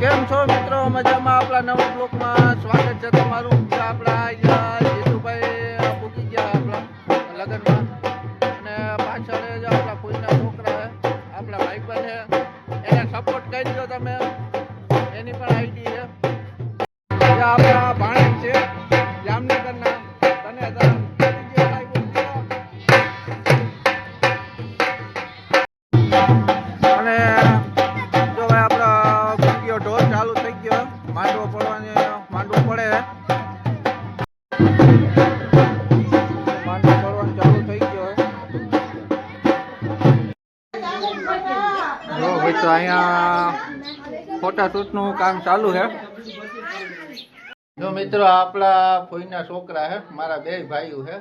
કેમ છો મિત્રો? મજામાં? આપણા નવા બ્લોકમાં સ્વાગત છે તમારું. આપણા અહીંયા જીતુભાઈ મૂકી ગયા આપણા લગ્નમાં. અને પાછળ જ આપણા ફૂલના છોકરા આપણા ભાઈબંધ છે, એને સપોર્ટ કરી દો તમે. એની પણ આઈડી છે. આપણા ભાણેજ છે, જામનગરના ભાઈ તો અહીંયા ફોટા શૂટનું કામ ચાલુ છે. જો મિત્રો, આપણા ફોઈના છોકરા છે, મારા બે ભાઈઓ છે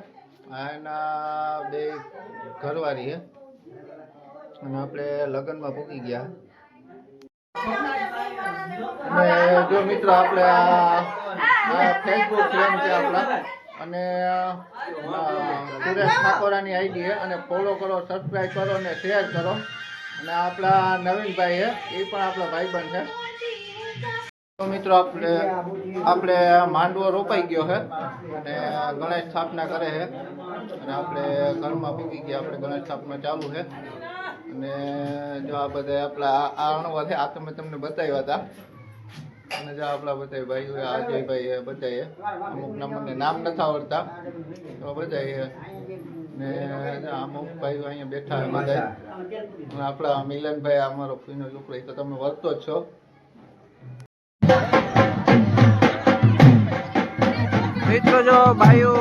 એના બે ઘરવાળી છે. અને આપણે લગ્નમાં પૂકી ગયા. અને જો મિત્રો, આપણે આ ફેસબુક ફ્રેન્ડ છે આપણા. અને સુરેશ ઠાકોરાની આઈડી અને ફોલો કરો સબસ્ક્રાઈબ કરો અને શેર કરો. અને આપણા નવીનભાઈ છે એ પણ આપણા ભાઈબંધ છે. તો મિત્રો આપણે આપણે માંડવો રોપાઈ ગયો છે અને ગણેશ સ્થાપના કરે છે. અને આપણે ઘરમાં પૂકી ગયા, આપણે ગણેશ સ્થાપના ચાલુ છે. અને જો આ બધા આપણા આ અણવા છે, આ તો મેં તમને બતાવ્યા હતા. અને જો આપણા બધા ભાઈઓ હોય અજયભાઈ છે બધા અમુક મને નામ નથી આવડતા. તો બધા છે ને અમુક ભાઈઓ અહીંયા બેઠા બધા આપણા મિલનભાઈ અમારો ફીનો છોકરો એ તો તમે વર્તો જ છો. મિત્રો જો ભાઈઓ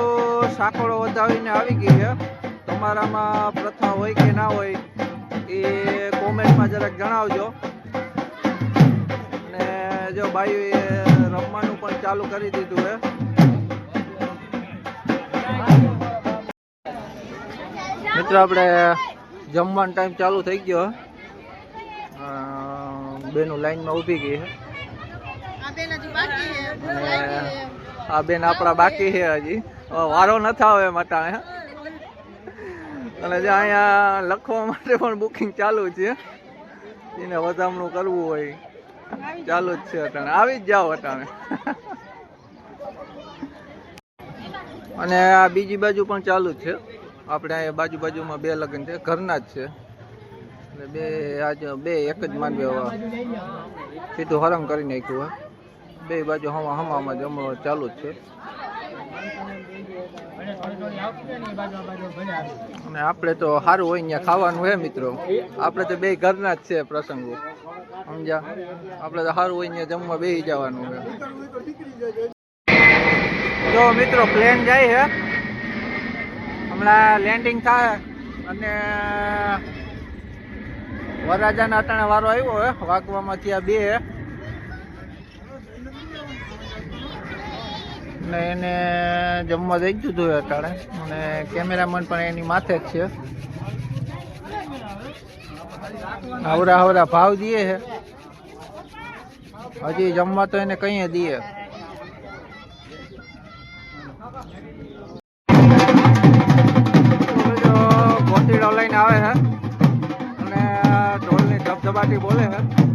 સાંકળો વધાવીને આવી ગઈ છે તમારામાં પ્રથા હોય કે ના હોય એ કોમેન્ટમાં જરાક જણાવજો. ને જો ભાઈઓએ રમવાનું પણ ચાલુ કરી દીધું છે. મિત્રો આપણે જમવાનો ટાઈમ ચાલુ થઈ ગયો. બેનું લાઈનમાં ઊભી ગઈ છે. અને આ બેન આપણા બાકી છે હજી. વારો નથી આવે મટાણે અને જે અહીંયા લખવા માટે પણ બુકિંગ ચાલુ છે. એને વધામણું કરવું હોય. ચાલુ જ છે અટાણે. આવી જ જાઓ અટાણે. અને આ બીજી બાજુ પણ ચાલુ જ છે. આપણે અહીંયા બાજુ બાજુમાં બે લગ્ન છે, ઘરના જ છે. એટલે બે આજ, બે એક જ માનવી સીધું હરમ કરી નાખ્યું હોય. બે બાજુ હમા, હમામાં જમણો ચાલુ જ છે. અને આપણે તો સારું હોય અહીંયા ખાવાનું હે મિત્રો. આપણે તો બે ઘરના જ છે પ્રસંગો. સમજ્યા? આપણે તો સારું હોય અહીંયા જમવા બે જવાનું છે જો મિત્રો પ્લેન જાય છે હમણાં લેન્ડિંગ થાય અને વરરાજાના અટાણે વારો આવ્યો હે વાગવામાં આ બે ને એને જમવા દઈ ગયું હતું અટાણે. અને કેમેરામેન પણ એની માથે જ છે. હવરા હવરા ભાવ દઈએ છે હજી જમવા તો એને કઈ દઈએ લઈને આવે છે અને ઢોલની ધબધબાટી બોલે છે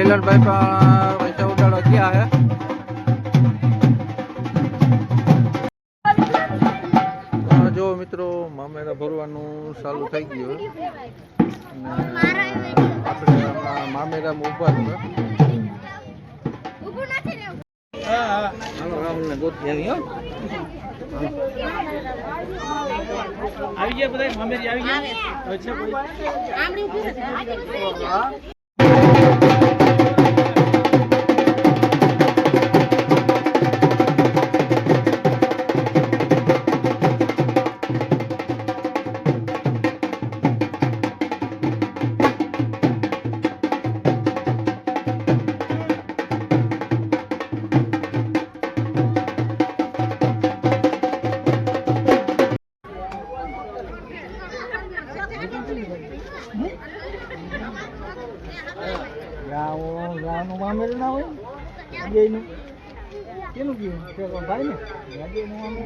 મિલનભાઈ પણ પૈસા ઉડાડો ગયા હે. જો મિત્રો મામેરા ભરવાનું ચાલુ થઈ ગયું આપણે મામેરા હો. આવી ગયા બધા મામેરી આવી ગયા? ના હોય અજયનું કેનું તે ભાઈ ને અજયનું ને